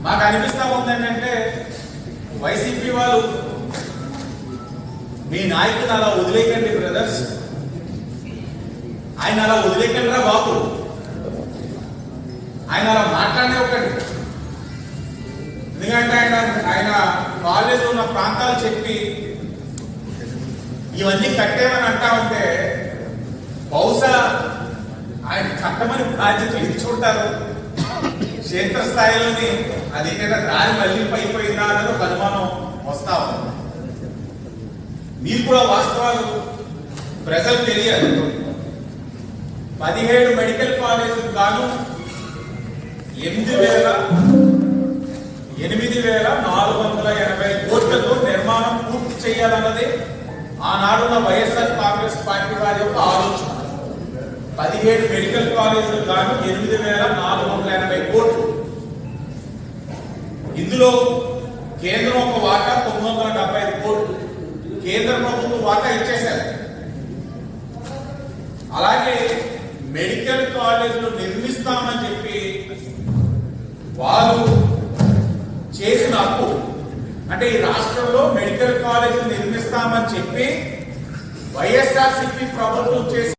మాకు అనిపిస్తా ఉంది ఏంటంటే వైసీపీ వాళ్ళు మీ నాయకుని అలా వదిలేకండి బ్రదర్స్ ఆయన అలా వదిలేకండి రా బాబు. ఆయన అలా మాట్లాడే ఒకటి ఎందుకంటే ఆయన ఆయన కాలేజ్ ఉన్న ప్రాంతాలు చెప్పి ఇవన్నీ కట్టేమని అంటా ఉంటే బహుశా ఆయన కట్టమని బాధ్యతలు ఇచ్చుంటారు క్షేత్రస్థాయిలోని అది కదా దారి మళ్ళీ పైపోయిందా అన్నది ఒక అనుమానం వస్తా ఉంది. మీకు కూడా వాస్తవాలు ప్రజలు తెలియాలి. పదిహేడు మెడికల్ కాలేజీలు కాను ఎనిమిది వేల ఎనిమిది వేల నాలుగు వందల ఎనభై కోట్లతో నిర్మాణం పూర్తి చేయాలన్నది ఆనాడున్న వైఎస్ఆర్ కాంగ్రెస్ పార్టీ వారి యొక్క ఆలోచన. పదిహేడు మెడికల్ కాలేజీలు గాను ఎనిమిది వేల నాలుగు వందల ఎనభై కోట్లు ఇందులో కేంద్రం ఒక వాటా తొమ్మిది వందల డెబ్బై ఐదు కోట్లు. కేంద్ర ప్రభుత్వం వాటా ఇచ్చేశారు. అలాగే మెడికల్ కాలేజీలు నిర్మిస్తామని చెప్పి వారు చేసిన అప్పు అంటే ఈ రాష్ట్రంలో మెడికల్ కాలేజీలు నిర్మిస్తామని చెప్పి వైఎస్ఆర్సిపి ప్రభుత్వం చేసిన